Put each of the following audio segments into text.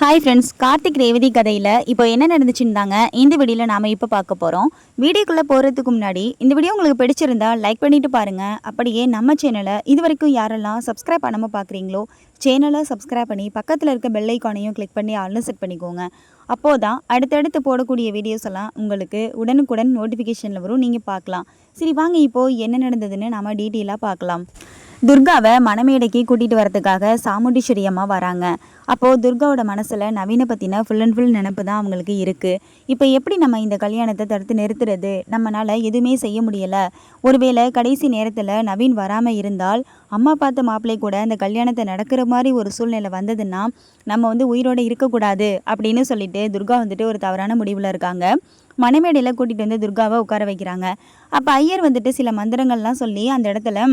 Hi friends Karthik Revathi கதையில் இப்போ என்ன நடந்துச்சுன்னு தாங்க இந்த வீடியோவில் நாம் இப்போ பார்க்க போகிறோம் வீடியோக்குள்ளே போகிறதுக்கு முன்னாடி இந்த வீடியோ உங்களுக்கு பிடிச்சிருந்தா லைக் பண்ணிவிட்டு பாருங்கள் அப்படியே நம்ம சேனலை இது வரைக்கும் யாரெல்லாம் சப்ஸ்கிரைப் பண்ணாமல் பார்க்குறீங்களோ சேனலை சப்ஸ்கிரைப் பண்ணி பக்கத்தில் இருக்க பெல் ஐக்கானையும் கிளிக் பண்ணி ஆல்னு செட் பண்ணிக்கோங்க. அப்போது தான் அடுத்தடுத்து போடக்கூடிய வீடியோஸ் எல்லாம் உங்களுக்கு உடனுக்குடன் நோட்டிஃபிகேஷனில் வரும். நீங்கள் பார்க்கலாம். சரி வாங்க இப்போது என்ன நடந்ததுன்னு நாம் டீட்டெயிலாக பார்க்கலாம். துர்காவை மணமேடைக்கு கூட்டிகிட்டு வரதுக்காக சாமுண்டீஸ்வரி அம்மா வராங்க. அப்போது துர்காவோட மனசில் நவீனை பற்றின ஃபுல் அண்ட் ஃபுல் நினப்பு தான் அவங்களுக்கு இருக்குது இப்போ எப்படி நம்ம இந்த கல்யாணத்தை தடுத்து நிறுத்துறது? நம்மளால் எதுவுமே செய்ய முடியலை. ஒருவேளை கடைசி நேரத்தில் நவீன் வராமல் இருந்தால் அம்மா பார்த்த மாப்பிள்ளை கூட அந்த கல்யாணத்தை நடக்கிற மாதிரி ஒரு சூழ்நிலை வந்ததுன்னா நம்ம வந்து உயிரோடு இருக்கக்கூடாது அப்படின்னு சொல்லிட்டு துர்கா வந்துட்டு ஒரு தவறான முடிவில் இருக்காங்க. மணமேடையில் கூட்டிகிட்டு வந்து துர்காவை உட்கார வைக்கிறாங்க. அப்போ ஐயர் வந்துட்டு சில மந்திரங்கள்லாம் சொல்லி அந்த இடத்துல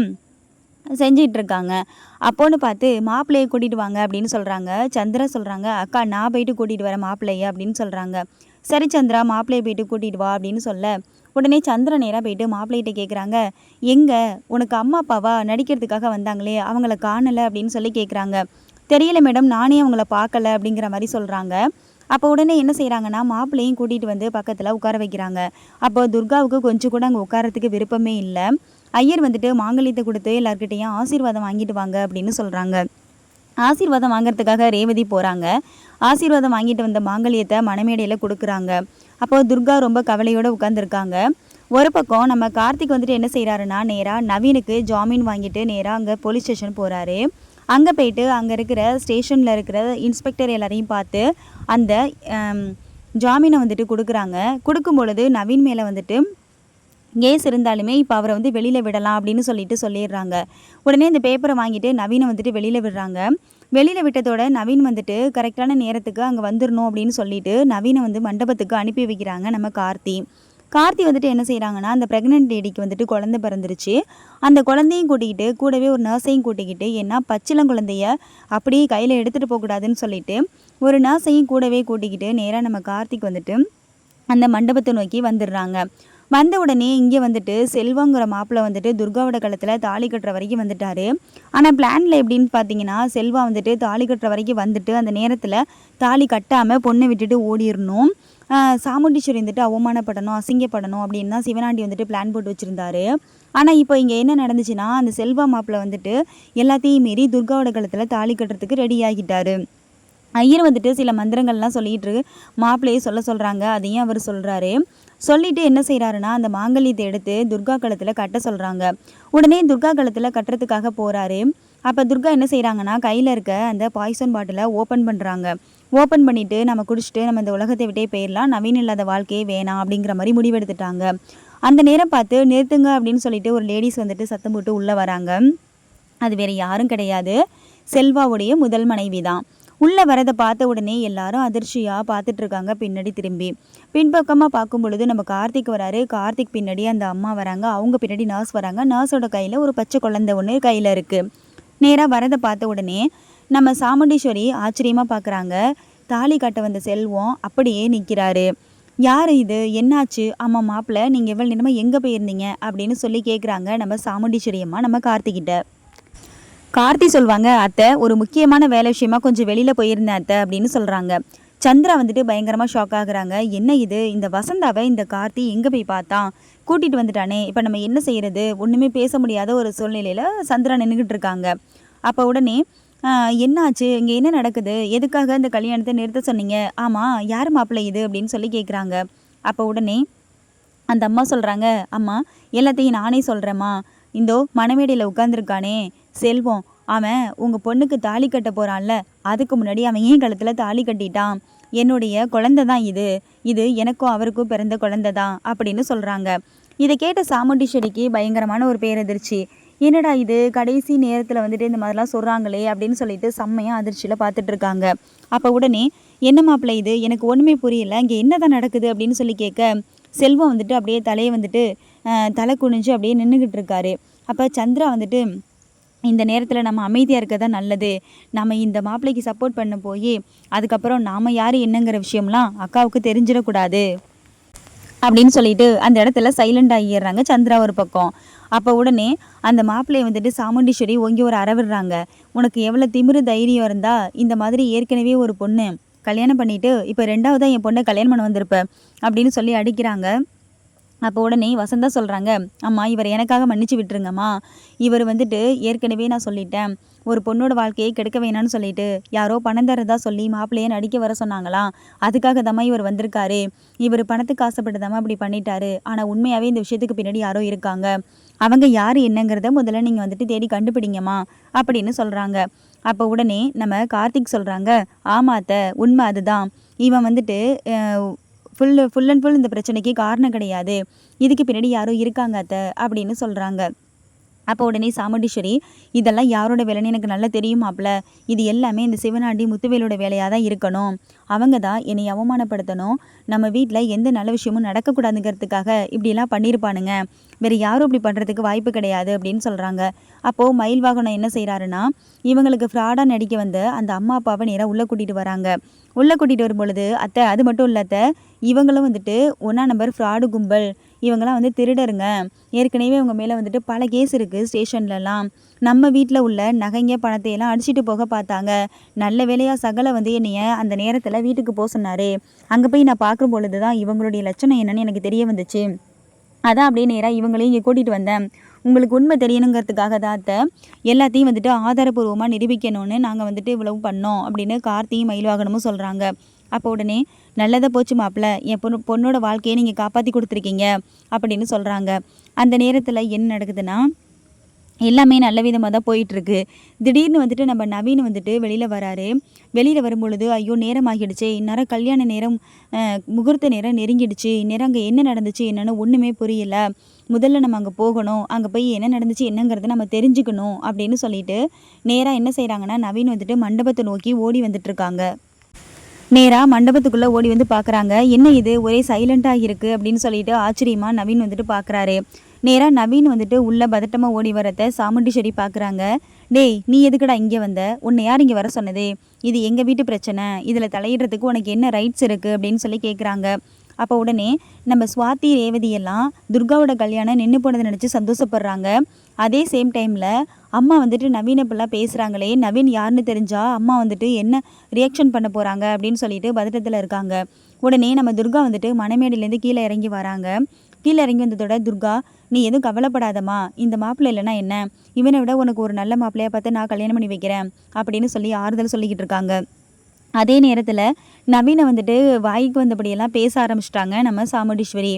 செஞ்சிட்ருக்காங்க. அப்போன்னு பார்த்து மாப்பிள்ளையை கூட்டிகிட்டு வாங்க அப்படின்னு சொல்கிறாங்க சந்திரா சொல்கிறாங்க அக்கா நான் போயிட்டு கூட்டிகிட்டு வரேன் மாப்பிள்ளைய அப்படின்னு சொல்கிறாங்க சரி சந்திரா மாப்பிள்ளையை போயிட்டு கூட்டிகிட்டு வா அப்படின்னு சொல்ல. உடனே சந்திரன் நேராக போயிட்டு மாப்பிள்ளைகிட்ட கேட்குறாங்க எங்கே? உனக்கு அம்மா அப்பாவா? நடிக்கிறதுக்காக வந்தாங்களே அவங்கள காணலை அப்படின்னு சொல்லி கேட்குறாங்க தெரியல மேடம் நானே அவங்கள பார்க்கல அப்படிங்கிற மாதிரி சொல்கிறாங்க அப்போ உடனே என்ன செய்கிறாங்கன்னா மாப்பிள்ளையும் கூட்டிகிட்டு வந்து பக்கத்தில் உட்கார வைக்கிறாங்க. அப்போ துர்காவுக்கு கொஞ்சம் கூட அங்கே உட்காரத்துக்கு விருப்பமே இல்லை. ஐயர் வந்துட்டு மாங்கல்யத்தை கொடுத்து எல்லாருக்கிட்டையும் ஆசீர்வாதம் வாங்கிட்டு வாங்க அப்படின்னு சொல்கிறாங்க ஆசீர்வாதம் வாங்குறதுக்காக ரேவதி போகிறாங்க ஆசீர்வாதம் வாங்கிட்டு வந்த மாங்கல்யத்தை மணமேடையில் கொடுக்குறாங்க. அப்போ துர்கா ரொம்ப கவலையோடு உட்காந்துருக்காங்க ஒரு பக்கம் நம்ம கார்த்திக் வந்துட்டு என்ன செய்கிறாருன்னா நேராக நவீனுக்கு ஜாமீன் வாங்கிட்டு நேராக அங்கே போலீஸ் ஸ்டேஷன் போகிறாரு அங்கே போயிட்டு அங்கே இருக்கிற ஸ்டேஷனில் இருக்கிற இன்ஸ்பெக்டர் எல்லாரையும் பார்த்து அந்த ஜாமீனை வந்துட்டு கொடுக்குறாங்க. கொடுக்கும் பொழுது நவீன் மேலே வந்துட்டு கேஸ் இருந்தாலுமே இப்போ அவரை வந்து வெளியில் விடலாம் அப்படின்னு சொல்லிட்டு சொல்லிடுறாங்க. உடனே இந்த பேப்பரை வாங்கிட்டு நவீனை வந்துட்டு வெளியில் விடுறாங்க. வெளியில் விட்டதோட நவீன் வந்துட்டு கரெக்டான நேரத்துக்கு அங்கே வந்துடணும் அப்படின்னு சொல்லிட்டு நவீனை வந்து மண்டபத்துக்கு அனுப்பி வைக்கிறாங்க நம்ம கார்த்தி. கார்த்தி வந்துட்டு என்ன செய்கிறாங்கன்னா அந்த ப்ரெக்னென்ட் லேடிக்கு வந்துட்டு குழந்தை பிறந்துருச்சு. அந்த குழந்தையும் கூட்டிக்கிட்டு கூடவே ஒரு நர்ஸையும் கூட்டிக்கிட்டு ஏன்னா பச்சிளங்குழந்தைய அப்படியே கையில் எடுத்துகிட்டு போகக்கூடாதுன்னு சொல்லிட்டு ஒரு நர்ஸையும் கூடவே கூட்டிக்கிட்டு நேராக நம்ம கார்த்திக் வந்துட்டு அந்த மண்டபத்தை நோக்கி வந்துடுறாங்க. வந்த உடனே இங்கே வந்துட்டு செல்வங்கிற மாப்பிள்ளை வந்துட்டு துர்காவோட களத்தில் தாலி கட்டுற வரைக்கும் வந்துட்டாரு. ஆனால் பிளானில் எப்படின்னு பார்த்தீங்கன்னா செல்வா வந்துட்டு தாலி கட்டுற வரைக்கும் வந்துட்டு அந்த நேரத்தில் தாலி கட்டாமல் பொண்ணை விட்டுட்டு ஓடிடணும் சாமுண்டீஸ்வரி வந்துட்டு அவமானப்படணும் அசிங்கப்படணும் அப்படின்னு தான் சிவனாண்டி வந்துட்டு பிளான் போட்டு வச்சுருந்தாரு. ஆனால் இப்போ இங்கே என்ன நடந்துச்சுன்னா அந்த செல்வா மாப்பிள்ளை வந்துட்டு எல்லாத்தையும் மீறி துர்காவோட கழுத்தில் தாலி கட்டுறதுக்கு ரெடி ஆகிட்டாரு. ஐயர் வந்துட்டு சில மந்திரங்கள்லாம் சொல்லிட்டு மாப்பிள்ளையே சொல்ல சொல்கிறாங்க அதையும் அவர் சொல்கிறாரு சொல்லிட்டு என்ன செய்கிறாருன்னா அந்த மாங்கல்யத்தை எடுத்து துர்கா கழுத்தில் கட்ட சொல்கிறாங்க உடனே துர்கா கழுத்தில் கட்டுறதுக்காக போகிறாரு அப்போ துர்கா என்ன செய்கிறாங்கன்னா கையில் இருக்க அந்த பாய்சன் பாட்டிலை ஓப்பன் பண்ணுறாங்க ஓப்பன் பண்ணிவிட்டு நம்ம குடிச்சிட்டு நம்ம இந்த உலகத்தை விட்டே போயிடலாம் நவீன் இல்லாத வாழ்க்கையே வேணாம் அப்படிங்கிற மாதிரி முடிவெடுத்துட்டாங்க. அந்த நேரம் பார்த்து நிறுத்துங்க அப்படின்னு சொல்லிட்டு ஒரு லேடிஸ் வந்துட்டு சத்தம் போட்டு உள்ளே வராங்க. அது வேறு யாரும் கிடையாது. செல்வாவுடைய முதல் மனைவி தான் உள்ளே வரதை பார்த்த உடனே எல்லாரும் அதிர்ச்சியாக பார்த்துட்ருக்காங்க பின்னாடி திரும்பி. பின்பக்கமாக பார்க்கும் பொழுது நம்ம கார்த்திக் வராரு. கார்த்திக் பின்னாடி அந்த அம்மா வராங்க. அவங்க பின்னாடி நர்ஸ் வராங்க. நர்ஸோட கையில் ஒரு பச்சை குழந்தை ஒன்று கையில் இருக்குது நேராக வரதை பார்த்த உடனே நம்ம சாமுண்டீஸ்வரி ஆச்சரியமாக பார்க்குறாங்க. தாலி கட்ட வந்த செல்வம் அப்படியே நிற்கிறாரு யார் இது? என்னாச்சு? ஆமாம் மாப்பிள்ளை நீங்கள் எவ்வளோ நேரமாக எங்கே போயிருந்தீங்க? அப்படின்னு சொல்லி கேட்குறாங்க நம்ம சாமுண்டீஸ்வரி அம்மா நம்ம கார்த்திகிட்ட கார்த்தி சொல்லுவாங்க அத்தை ஒரு முக்கியமான வேலை விஷயமா கொஞ்சம் வெளியில் போயிருந்தேன் அத்தை அப்படின்னு சொல்கிறாங்க சந்திரா வந்துட்டு பயங்கரமாக ஷாக் ஆகுறாங்க. என்ன இது? இந்த வசந்தாவை இந்த கார்த்தி எங்கே போய் பார்த்தான்? கூட்டிகிட்டு வந்துட்டானே. இப்போ நம்ம என்ன செய்கிறது ஒன்றுமே பேச முடியாத ஒரு சூழ்நிலையில் சந்திரா நின்றுக்கிட்டு இருக்காங்க. அப்போ உடனே என்னாச்சு? இங்கே என்ன நடக்குது? எதுக்காக இந்த கல்யாணத்தை நிறுத்த சொன்னீங்க? ஆமாம் யார் மாப்பிள்ளை இது? அப்படின்னு சொல்லி கேட்குறாங்க அப்போ உடனே அந்த அம்மா சொல்கிறாங்க அம்மா எல்லாத்தையும் நானே சொல்கிறேம்மா இந்தோ மணமேடையில் உட்காந்துருக்கானே செல்வம். அவன் உங்கள் பொண்ணுக்கு தாலி கட்ட போகிறான்ல அதுக்கு முன்னாடி அவன் ஏன் கழுத்தில் தாலி கட்டிட்டான். என்னுடைய குழந்தை தான் இது. இது எனக்கும் அவருக்கும் பிறந்த குழந்தை தான் அப்படின்னு சொல்கிறாங்க இதை கேட்ட சாமுண்டீஸ்வரிக்கு பயங்கரமான ஒரு பேரதிர்ச்சி என்னடா இது கடைசி நேரத்தில் வந்துட்டு இந்த மாதிரிலாம் சொல்கிறாங்களே அப்படின்னு சொல்லிட்டு செம்மையாக அதிர்ச்சியில் பார்த்துட்டு இருக்காங்க. அப்போ உடனே என்ன மாப்பிள்ளை இது? எனக்கு ஒன்றுமே புரியல. இங்கே என்னதான் நடக்குது? அப்படின்னு சொல்லி கேட்க செல்வம் வந்துட்டு அப்படியே தலையை வந்துட்டு தலை குனிஞ்சு அப்படியே நின்றுக்கிட்டு இருக்காரு. அப்போ சந்திரா வந்துட்டு இந்த நேரத்தில் நம்ம அமைதியாக இருக்க தான் நல்லது. நம்ம இந்த மாப்பிள்ளைக்கு சப்போர்ட் பண்ண போய் அதுக்கப்புறம் நாம் யார் என்னங்கிற விஷயம்லாம் அக்காவுக்கு தெரிஞ்சிடக்கூடாது. அப்படின்னு சொல்லிட்டு அந்த இடத்துல சைலண்ட் ஆகிடுறாங்க சந்திரா ஒரு பக்கம். அப்போ உடனே அந்த மாப்பிள்ளையை வந்துட்டு சாமுண்டீஸ்வரி ஓங்கி ஒரு அறவிடுறாங்க உனக்கு எவ்வளோ திமிரு தைரியம் இருந்தால் இந்த மாதிரி ஏற்கனவே ஒரு பொண்ணு கல்யாணம் பண்ணிவிட்டு இப்போ ரெண்டாவதாக என் பொண்ணை கல்யாணம் பண்ண வந்திருப்ப அப்படின்னு சொல்லி அடிக்கிறாங்க. அப்போ உடனே வசந்தா சொல்கிறாங்க அம்மா இவர் எனக்காக மன்னிச்சு விட்டுருங்கம்மா. இவர் வந்துட்டு ஏற்கனவே நான் சொல்லிட்டேன். ஒரு பொண்ணோட வாழ்க்கையை கெடுக்க வேணாம்னு சொல்லிட்டு யாரோ பணம் தரதா சொல்லி மாப்பிள்ளையை நடிக்க வர சொன்னாங்களாம் அதுக்காக தாம்மா இவர் வந்திருக்காரு. இவர் பணத்துக்கு ஆசைப்பட்டு தாம்மா இப்படி பண்ணிட்டாரு. ஆனால் உண்மையாகவே இந்த விஷயத்துக்கு பின்னாடி யாரோ இருக்காங்க. அவங்க யார் என்னங்கிறத முதல்ல நீங்கள் வந்துட்டு தேடி கண்டுபிடிங்கம்மா அப்படின்னு சொல்கிறாங்க அப்போ உடனே நம்ம கார்த்திக் சொல்கிறாங்க ஆமாத்த உண்மை அதுதான். இவன் வந்துட்டு full full full and full இந்த பிரச்சனைக்கு காரணம் கிடையாது. இதுக்கு பின்னாடி யாரோ இருக்காங்க அத்தை அப்படின்னு சொல்கிறாங்க அப்போ உடனே சாமுண்டீஸ்வரி இதெல்லாம் யாரோட வேலைன்னு எனக்கு நல்லா தெரியுமாப்ல இது எல்லாமே இந்த சிவனாண்டி முத்துவேலோட வேலையாக தான் இருக்கணும். அவங்க தான் என்னை அவமானப்படுத்தணும். நம்ம வீட்டில் எந்த நல்ல விஷயமும் நடக்கக்கூடாதுங்கிறதுக்காக இப்படிலாம் பண்ணியிருப்பானுங்க. வேறு யாரும் இப்படி பண்ணுறதுக்கு வாய்ப்பு கிடையாது அப்படின்னு சொல்கிறாங்க அப்போது மயில் வாகனம் என்ன செய்கிறாருன்னா இவங்களுக்கு ஃப்ராடாக நடிக்க வந்த அந்த அம்மா அப்பாவை நேராக உள்ளே கூட்டிகிட்டு வராங்க. உள்ளே கூட்டிகிட்டு வரும்பொழுது அத்தை அது மட்டும் இல்லை அத்தை. இவங்களும் வந்துட்டு ஒன்றா நம்பர் ஃப்ராடு கும்பல். இவங்கெல்லாம் வந்து திருடருங்க. ஏற்கனவே இவங்க மேலே வந்துட்டு பல கேஸ் இருக்குது ஸ்டேஷன்லலாம். நம்ம வீட்டில் உள்ள நகைங்க பணத்தை எல்லாம் அடிச்சுட்டு போக பார்த்தாங்க. நல்ல வேலையாக சகல வந்து என்னைய அந்த நேரத்தில் வீட்டுக்கு போக சொன்னார். அங்கே போய் நான் பார்க்கும் பொழுது தான் இவங்களுடைய லட்சணம் என்னன்னு எனக்கு தெரிய வந்துச்சு. அதான் அப்படியே நேராக இவங்களையும் இங்கே கூட்டிகிட்டு வந்தேன். உங்களுக்கு உண்மை தெரியணுங்கிறதுக்காக தான் அத்தை. எல்லாத்தையும் வந்துட்டு ஆதாரபூர்வமாக நிரூபிக்கணும்னு நாங்கள் வந்துட்டு இவ்வளவு பண்ணோம் அப்படின்னு கார்த்தியும் மயில்வாகனமும் சொல்கிறாங்க அப்போ உடனே நல்லதாக போச்சு மாப்பிள்ள என் பொண்ணு பொண்ணோட வாழ்க்கையை நீங்கள் காப்பாற்றி கொடுத்துருக்கீங்க அப்படின்னு சொல்கிறாங்க அந்த நேரத்தில் என்ன நடக்குதுன்னா எல்லாமே நல்ல விதமாக தான் போயிட்டுருக்கு. திடீர்னு வந்துட்டு நம்ம நவீன் வந்துட்டு வெளியில் வராரு. வெளியில் வரும்பொழுது ஐயோ நேரம் ஆகிடுச்சு இந்நேரம் கல்யாண நேரம் முகூர்த்த நேரம் நெருங்கிடுச்சு இந்நேரம் அங்கே என்ன நடந்துச்சு என்னென்னு ஒன்றுமே புரியல. முதல்ல நம்ம அங்கே போகணும் அங்கே போய் என்ன நடந்துச்சு என்னங்கிறத நம்ம தெரிஞ்சுக்கணும் அப்படின்னு சொல்லிட்டு நேராக என்ன செய்கிறாங்கன்னா நவீன் வந்துட்டு மண்டபத்தை நோக்கி ஓடி வந்துட்டுருக்காங்க நேராக மண்டபத்துக்குள்ளே ஓடி வந்து பார்க்குறாங்க என்ன இது? ஒரே சைலண்ட்டாக இருக்குது அப்படின்னு சொல்லிட்டு ஆச்சரியமாக நவீன் வந்துட்டு பார்க்குறாரு நேராக நவீன் வந்துட்டு உள்ளே பதட்டமாக ஓடி வரத சாமுண்டீஸ்வரி பார்க்குறாங்க டேய் நீ எதுக்குடா இங்கே வந்த? உன்னை யார் இங்கே வர சொன்னது? இது எங்கள் வீட்டு பிரச்சனை? இதில் தலையிடுறதுக்கு உனக்கு என்ன ரைட்ஸ் இருக்குது அப்படின்னு சொல்லி கேட்குறாங்க அப்போ உடனே நம்ம சுவாதி ரேவதி எல்லாம் துர்காவோட கல்யாணம் நின்று போனதை நினச்சி சந்தோஷப்படுறாங்க. அதே சேம் டைமில் அம்மா வந்துட்டு நவீன இப்பெல்லாம் பேசுகிறாங்களே நவீன் யாருன்னு தெரிஞ்சால் அம்மா வந்துட்டு என்ன ரியாக்ஷன் பண்ண போகிறாங்க அப்படின்னு சொல்லிட்டு பதட்டத்தில் இருக்காங்க. உடனே நம்ம துர்கா வந்துட்டு மணமேடையிலேருந்து கீழே இறங்கி வராங்க. கீழே இறங்கி வந்ததோட துர்கா நீ எதுவும் கவலைப்படாதம்மா. இந்த மாப்பிள்ளை இல்லைன்னா என்ன? இவனை விட உனக்கு ஒரு நல்ல மாப்பிள்ளையை பார்த்து நான் கல்யாணம் பண்ணி வைக்கிறேன். அப்படின்னு சொல்லி ஆறுதல் சொல்லிக்கிட்டு இருக்காங்க. அதே நேரத்தில் நவீனை வந்துட்டு வாய்க்கு வந்தபடியெல்லாம் பேச ஆரம்பிச்சிட்டாங்க நம்ம சாமுண்டீஸ்வரி.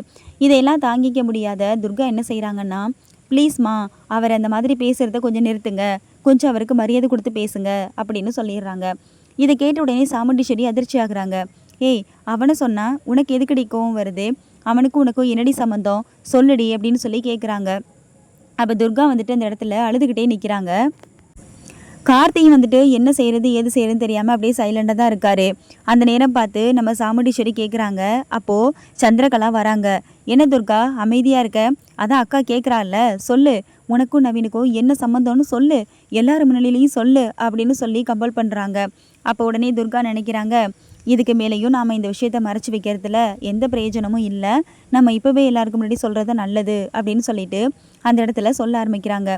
இதையெல்லாம் தாங்கிக்க முடியாத துர்கா என்ன செய்கிறாங்கன்னா ப்ளீஸ்மா அவர் அந்த மாதிரி பேசுகிறத கொஞ்சம் நிறுத்துங்க. கொஞ்சம் அவருக்கு மரியாதை கொடுத்து பேசுங்க அப்படின்னு சொல்லிடுறாங்க. இதை கேட்ட உடனே சாமுண்டீஸ்வரி அதிர்ச்சி ஆகுறாங்க. ஏய் அவனை சொன்னால் உனக்கு எதுக்கடி கோவம் வருது? அவனுக்கும் உனக்கும் என்னடி சம்மந்தம் சொல்லுடி அப்படின்னு சொல்லி கேட்குறாங்க அப்போ துர்கா வந்துட்டு அந்த இடத்துல அழுதுகிட்டே நிற்கிறாங்க கார்த்திக் வந்துட்டு என்ன செய்கிறது ஏது செய்கிறது தெரியாமல் அப்படியே சைலண்டாக தான் இருக்காரு. அந்த நேரம் பார்த்து நம்ம சாமுண்டீஸ்வரி கேட்குறாங்க அப்போது சந்திரகலா வராங்க. என்ன துர்கா அமைதியாக இருக்க? அதான் அக்கா கேட்குறாள்ல சொல்லு. உனக்கும் நவீனுக்கும் என்ன சம்மந்தம்னு சொல்லு. எல்லார் முன்னிலையும் சொல்லு அப்படின்னு சொல்லி கம்பல் பண்ணுறாங்க அப்போ உடனே துர்கா நினைக்கிறாங்க இதுக்கு மேலேயும் நாம் இந்த விஷயத்த மறைச்சு வைக்கிறதுல எந்த பிரயோஜனமும் இல்லை. நம்ம இப்போவே எல்லாருக்கும் முன்னாடி சொல்கிறது நல்லது அப்படின்னு சொல்லிட்டு அந்த இடத்துல சொல்ல ஆரம்பிக்கிறாங்க.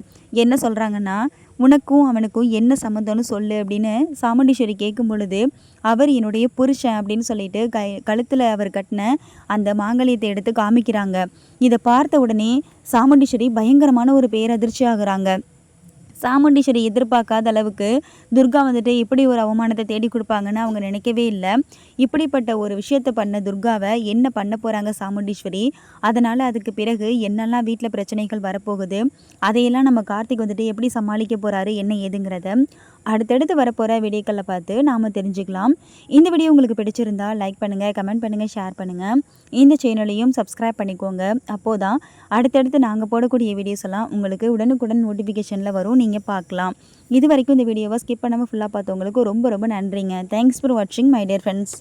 என்ன சொல்கிறாங்கன்னா உனக்கும் அவனுக்கும் என்ன சம்மந்தம்னு சொல்லு அப்படின்னு சாமுண்டீஸ்வரி கேட்கும் பொழுது அவர் என்னுடைய புருஷன் அப்படின்னு சொல்லிட்டு க கழுத்தில் அவர் கட்டின அந்த மாங்கல்யத்தை எடுத்து காமிக்கிறாங்க. இதை பார்த்த உடனே சாமுண்டீஸ்வரி பயங்கரமான ஒரு பேரதிர்ச்சி ஆகுறாங்க சாமுண்டீஸ்வரி எதிர்பார்க்காத அளவுக்கு துர்கா வந்துட்டு இப்படி ஒரு அவமானத்தை தேடி கொடுப்பாங்கன்னு அவங்க நினைக்கவே இல்லை. இப்படிப்பட்ட ஒரு விஷயத்தை பண்ண துர்காவை என்ன பண்ண போகிறாங்க சாமுண்டீஸ்வரி? அதனால் அதுக்கு பிறகு என்னெல்லாம் வீட்டில் பிரச்சனைகள் வரப்போகுது? அதையெல்லாம் நம்ம கார்த்திக் வந்துட்டு எப்படி சமாளிக்க போகிறாரு என்ன ஏதுங்கிறத அடுத்தடுத்து வரப்போகிற வீடியோக்களை பார்த்து நாம் தெரிஞ்சுக்கலாம். இந்த வீடியோ உங்களுக்கு பிடிச்சிருந்தா லைக் பண்ணுங்கள் கமெண்ட் பண்ணுங்கள் ஷேர் பண்ணுங்கள் இந்த சேனலையும் சப்ஸ்கிரைப் பண்ணிக்கோங்க. அப்போது தான் அடுத்தடுத்து நாங்கள் போடக்கூடிய வீடியோஸ் எல்லாம் உங்களுக்கு உடனுக்குடன் நோட்டிஃபிகேஷனில் வரும். நீங்கள் பார்க்கலாம். இது வரைக்கும் இந்த வீடியோவை ஸ்கிப் பண்ணாமல் ஃபுல்லாக பார்த்தவங்களுக்கு ரொம்ப ரொம்ப நன்றிங்க. தேங்க்ஸ் ஃபார் வாட்சிங் மை டியர் ஃப்ரெண்ட்ஸ்